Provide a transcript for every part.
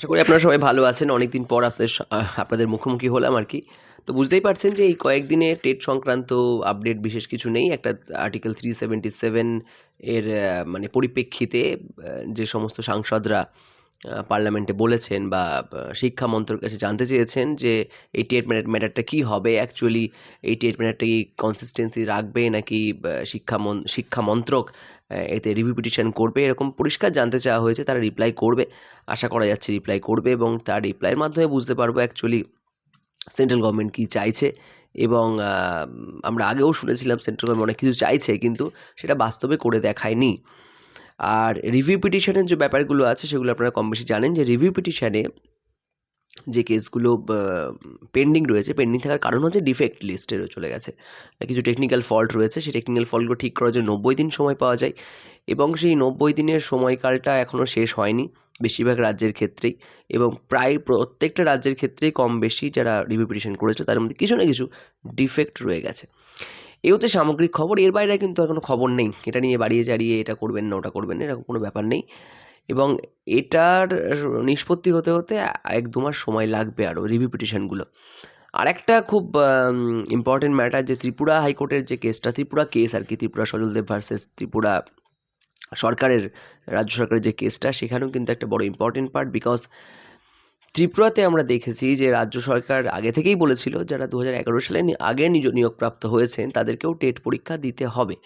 আশা করি আপনারা সবাই ভালো আছেন। অনেকদিন পর আপনাদের আপনাদের মুখোমুখি হলাম আর কি। তো বুঝতেই পারছেন যে এই কয়েকদিনে টেট সংক্রান্ত আপডেট বিশেষ কিছু নেই। একটা আর্টিকেল থ্রি সেভেন্টি সেভেন এর মানে পরিপ্রেক্ষিতে যে সমস্ত সাংসদরা পার্লামেন্টে বলেছেন বা শিক্ষা মন্ত্রকের কাছে জানতে চেয়েছেন যে এই টেট ম্যাটারটা কী হবে? অ্যাকচুয়ালি এই টেট ম্যাটারটা কি কনসিস্টেন্সি রাখবে নাকি শিক্ষা শিক্ষা মন্ত্রক এতে রিভিউ পিটিশন করবে? এরকম পরিষ্কার জানতে চাওয়া হয়েছে, তারা রিপ্লাই করবে। আশা করা যাচ্ছে রিপ্লাই করবে এবং তার রিপ্লাইয়ের মাধ্যমে বুঝতে পারব অ্যাকচুয়ালি সেন্ট্রাল গভর্নমেন্ট কী চাইছে এবং আমরা আগেও শুনেছিলাম সেন্ট্রাল গভর্নমেন্ট অনেক কিছু চাইছে কিন্তু সেটা বাস্তবে করে দেখায়নি। আর রিভিউ পিটিশনের যে ব্যাপারগুলো আছে, সেগুলো আপনারা কম বেশি জানেন যে রিভিউ পিটিশনে যে কেসগুলো পেন্ডিং রয়েছে পেন্ডিং থাকার কারণ হচ্ছে ডিফেক্ট লিস্টে চলে গেছে। কিছু টেকনিক্যাল ফল্ট রয়েছে, সেই টেকনিক্যাল ফল্টগুলো ঠিক করার জন্য নব্বই দিন সময় পাওয়া যায় এবং সেই নব্বই দিনের সময়কালটা এখনও শেষ হয়নি বেশিরভাগ রাজ্যের ক্ষেত্রেই এবং প্রায় প্রত্যেকটা রাজ্যের ক্ষেত্রেই কম বেশি যারা রিভিউ পিটিশন করেছে, তার মধ্যে কিছু না কিছু ডিফেক্ট রয়ে গেছে। এই হচ্ছে সামগ্রিক খবর, এর বাইরে কিন্তু আর কোনো খবর নেই। এটা নিয়ে বাড়িয়ে চাড়িয়ে এটা করবেন না, ওটা করবেন না, এরকম কোনো ব্যাপার নেই। এবং এটার নিষ্পত্তি হতে হতে এক দু মাস সময় লাগবে আরও রিভিউ পিটিশনগুলো আর একটা খুব ইম্পর্টেন্ট ম্যাটার যে ত্রিপুরা হাইকোর্টের যে কেসটা ত্রিপুরা কেস আর কি, ত্রিপুরা সজলদেব ভার্সেস ত্রিপুরা সরকারের, রাজ্য সরকারের যে কেসটা সেখানেও কিন্তু একটা বড় ইম্পর্টেন্ট পার্ট বিকজ ত্রিপুরাতে আমরা দেখেছি যে রাজ্য সরকার আগে থেকেই বলেছিল যারা দু হাজার এগারো সালে আগে নিজ নিয়োগপ্রাপ্ত হয়েছেন, তাদেরকেও টেট পরীক্ষা দিতে হবে।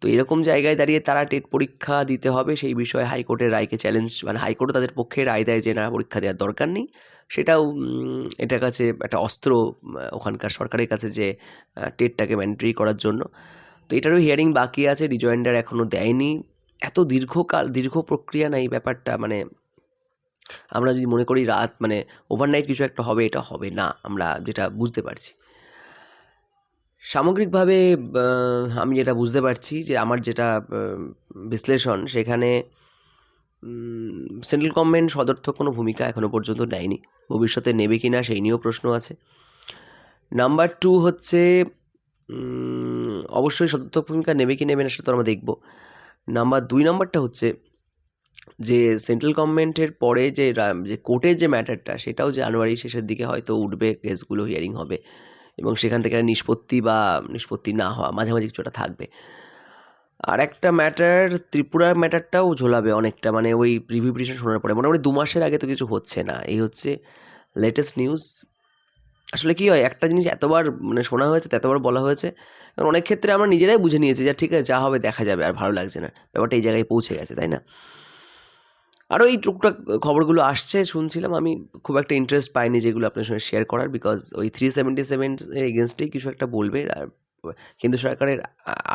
তো এরকম জায়গায় দাঁড়িয়ে তারা টেট পরীক্ষা দিতে হবে, সেই বিষয়ে হাইকোর্টের রায়কে চ্যালেঞ্জ মানে হাইকোর্টও তাদের পক্ষে রায় দেয় যে, না, পরীক্ষা দেওয়ার দরকার নেই। সেটাও এটার কাছে একটা অস্ত্র ওখানকার সরকারের কাছে যে টেটটাকে ম্যান্ডেটরি করার জন্য। তো এটারও হিয়ারিং বাকি আছে রিজয়েন্ডার এখনও দেয়নি। এত দীর্ঘকাল, দীর্ঘ প্রক্রিয়া না এই ব্যাপারটা মানে আমরা যদি মনে করি রাত মানে ওভারনাইট কিছু একটা হবে, এটা হবে না, আমরা যেটা বুঝতে পারছি। সামগ্রিকভাবে আমি যেটা বুঝতে পারছি যে আমার যেটা বিশ্লেষণ সেখানে সেন্ট্রাল গভর্নমেন্ট সদর্থক কোনো ভূমিকা এখনও পর্যন্ত নেয়নি। ভবিষ্যতে নেবে কি না সেই নিয়েও প্রশ্ন আছে। নাম্বার টু হচ্ছে অবশ্যই সদর্থক ভূমিকা নেবে কি নেবে না সেটা তো আমরা দেখব। নাম্বার দুই, নাম্বারটা হচ্ছে যে সেন্ট্রাল গভর্নমেন্টের পরে যে যে কোর্টের যে ম্যাটারটা সেটাও জানুয়ারি শেষের দিকে হয়তো উঠবে কেসগুলো হিয়ারিং হবে এবং সেখান থেকে একটা নিষ্পত্তি বা নিষ্পত্তি না হওয়া মাঝামাঝি কিছুটা থাকবে। আর একটা ম্যাটার ত্রিপুরার ম্যাটারটাও ঝোলাবে অনেকটা মানে ওই রিভিউ পিটিশন শোনার পরে। মোটামুটি দু মাসের আগে তো কিছু হচ্ছে না। এই হচ্ছে লেটেস্ট নিউজ আসলে কি হয়, একটা জিনিস এতবার মানে শোনা হয়েছে, এতবার বলা হয়েছে, কারণ অনেক ক্ষেত্রে আমরা নিজেরাই বুঝে নিয়েছি যে, ঠিক আছে, যা হবে দেখা যাবে, আর ভালো লাগছে না। ব্যাপারটা এই জায়গায় পৌঁছে গেছে, তাই না? আরও এই টুকটাক খবরগুলো আসছে, শুনছিলাম। আমি খুব একটা ইন্টারেস্ট পাইনি যেগুলো আপনার সঙ্গে শেয়ার করার বিকজ ওই থ্রি সেভেন্টি সেভেন এগেনস্টেই কিছু একটা বলবে আর কেন্দ্র সরকারের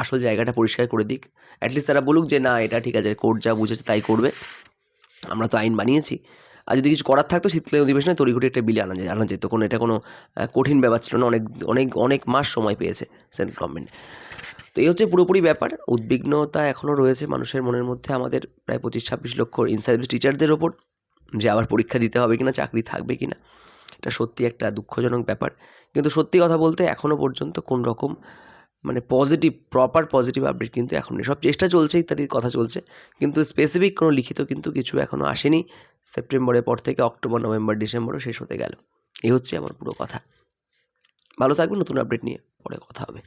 আসল জায়গাটা পরিষ্কার করে দিক। অ্যাটলিস্ট তারা বলুক যে, না, এটা ঠিক আছে কোর্ট যা বুঝেছে তাই করবে। আমরা তো আইন বানিয়েছি। আর যদি কিছু করার থাকতো, শীতকালীন অধিবেশনে তড়িঘড়ি একটা বিলে আনা আনা যেত। কোনো এটা কোনো কঠিন ব্যাপার ছিল না, অনেক অনেক অনেক মাস সময় পেয়েছে সেন্ট্রাল গভর্নমেন্ট। তো এই হচ্ছে পুরোপুরি ব্যাপার। উদ্বিগ্নতা এখনও রয়েছে মানুষের মনের মধ্যে, আমাদের প্রায় পঁচিশ ছাব্বিশ লক্ষ ইন সার্ভিস টিচারদের ওপর, যে আবার পরীক্ষা দিতে হবে কিনা, চাকরি থাকবে কিনা, এটা সত্যি একটা দুঃখজনক ব্যাপার। কিন্তু সত্যি কথা বলতে এখনও পর্যন্ত কোন রকম মানে পজিটিভ প্রপার পজিটিভ আপডেট কিন্তু এখন নেই। সব চেষ্টা চলছে ইত্যাদি কথা চলছে, কিন্তু স্পেসিফিক কোনো লিখিত কিন্তু কিছু এখনও আসেনি। সেপ্টেম্বরের পর থেকে অক্টোবর, নভেম্বর, ডিসেম্বরও শেষ হতে গেল। এই হচ্ছে আমার পুরো কথা। ভালো থাকবে নতুন আপডেট নিয়ে পরে কথা হবে।